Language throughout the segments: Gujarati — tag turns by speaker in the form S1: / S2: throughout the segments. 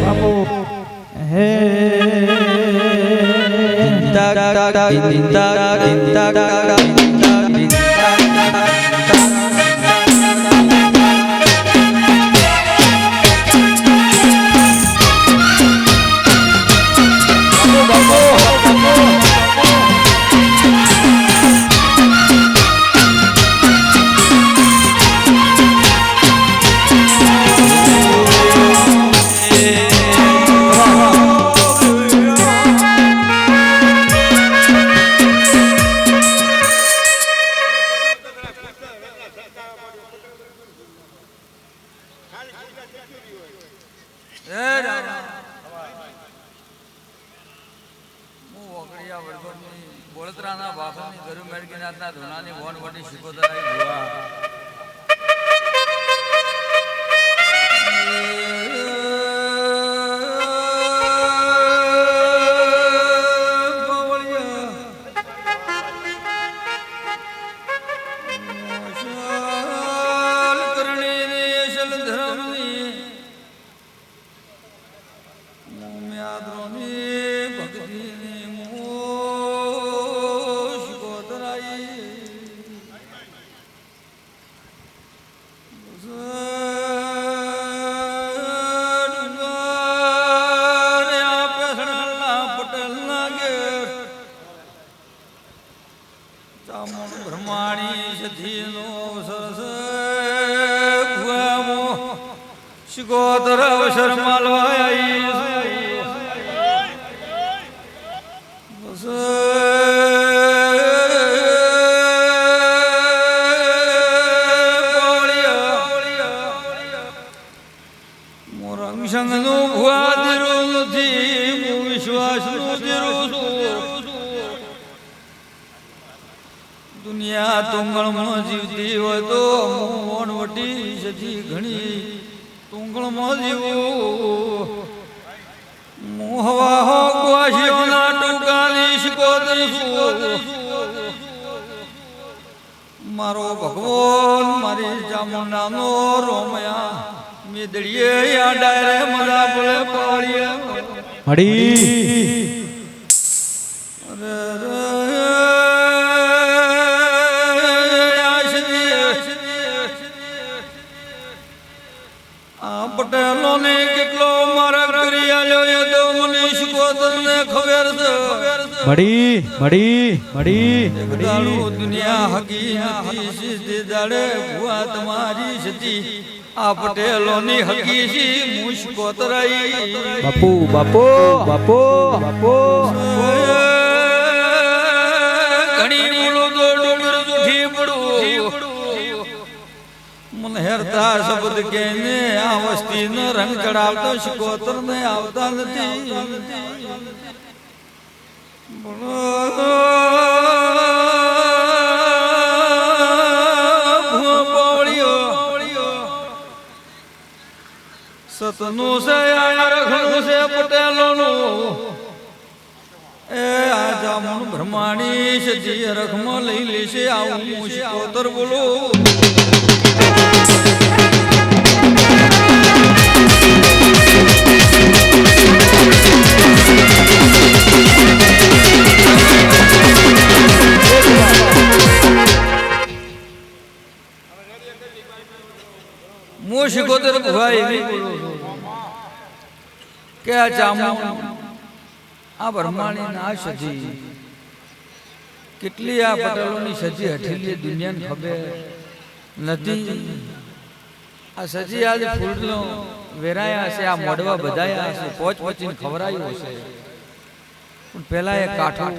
S1: બાપુ
S2: હે ચિંતા ચિંતા ચિંતા ચિંતા બળતરાના બાપાની ગરુ મેળગીનાથના ધોનાની ભવન વટી શિકોતરાઈ ભુવા દુનિયા તુંગળમાં જીવતી હોય તો મોન વટી સજી ઘણી. તુંગળમાં જીવું. મોહવા હો ગ્વાશીઓના ટૂંકાની શીખો મારો ભગવાન મારી ચામુંડાનો રોમયા. મેદડીએ આ ડાયરે મજા બોલે પાડીએ
S1: મળી.
S2: મડી
S1: મળી
S2: એક દાડો દુનિયા હકી નથી સીધી દાડે ભુવા તમારી સતી આ પટેલો ની હકી છી મુશ્કોતરાઈ
S1: બાપુ બાપુ બાપુ બાપુ.
S2: ઘણી મૂળો તો ડુંગર જુઠી પડું. મને હેરતા શબ્દ કે ને આ વસ્તી ન રંગ ચડાવતો શકોતર ને આવતા નથી. સતનું છે આ રખનું છે, પટેલોનું. એ આ જામુન બ્રહ્માણી છે, જે રખમાં લઈ લેશે, આવું હું શિકોતર બોલું. હું શિકોતર ભાઈ છું કે આ જામુન આ બ્રહ્માણી ના સજી, કેટલી આ પટેલોની સજી હઠેલી દુનિયાને ખબર નથી. આ સજી આજે ફૂલનો વેરાયા હશે, આ મોડવા બધાયા હશે, પોચ પોચીને ખવરાયું હશે. પણ પેલા એ કાઠું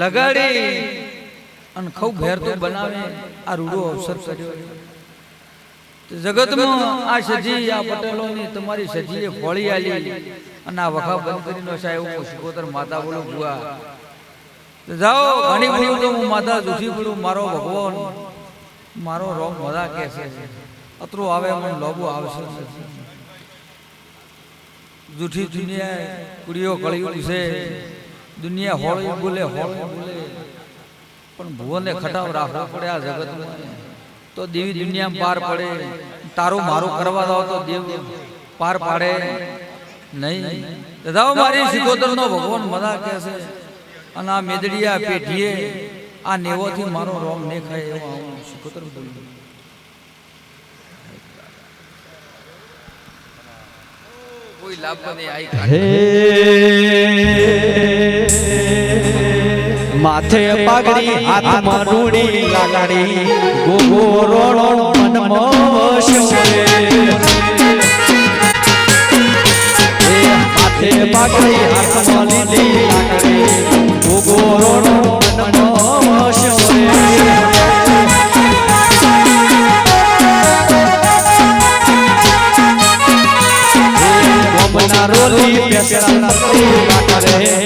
S2: લગાડી અને ખવ ઘેર તો બનાવે આ રૂડો અવસર કર્યો. જગતમાં આ સજી આ પટેલોની તમારી સજીએ ફોળી આલી. અને આ વખા બંધ કરીને સાહેબ હું શિકોતર માતા બોલું ગુવા જાઓ ઘણી બોલું તો હું માતા દુઃખી બોલું મારો ભગવાન. મારો રોગ મજા કે છે. અતરું આવે મને લોબો આવશે. જૂઠી દુનિયા કુડીઓ કળિયું છે. દુનિયા હોળી બોલે હોળી બોલે. પણ ભુવને ખટાવ રાખવા પડે આ જગતમાં. તો દેવી દુનિયામાં પાર પડે. તારું મારું કરવા દો તો દેવ પાર પાડે. નહીં. દાદા મારી સિકોતર નો ભગવાન મદા કહે છે
S1: અને આ મેદડીયા પેઢીએ આ નેવોથી મારો રોમ ને ખાય એવો શીખોતર બોલું કોઈ લાભ નહીં આઈ
S2: હે માથે પાઘડી, હાથમાં રૂડી લાગડી ગોગોરોનો મનમાં શિવરે હે માથે પાઘડી, હાથમાં લીલી લાગડી ગોગોરોનો મનમાં શિવરે રોલી કરે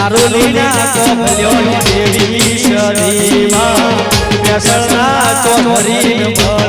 S2: નારોલીના કમલ્યો દેવી સદીમાં વ્યસના ચોમરી મળી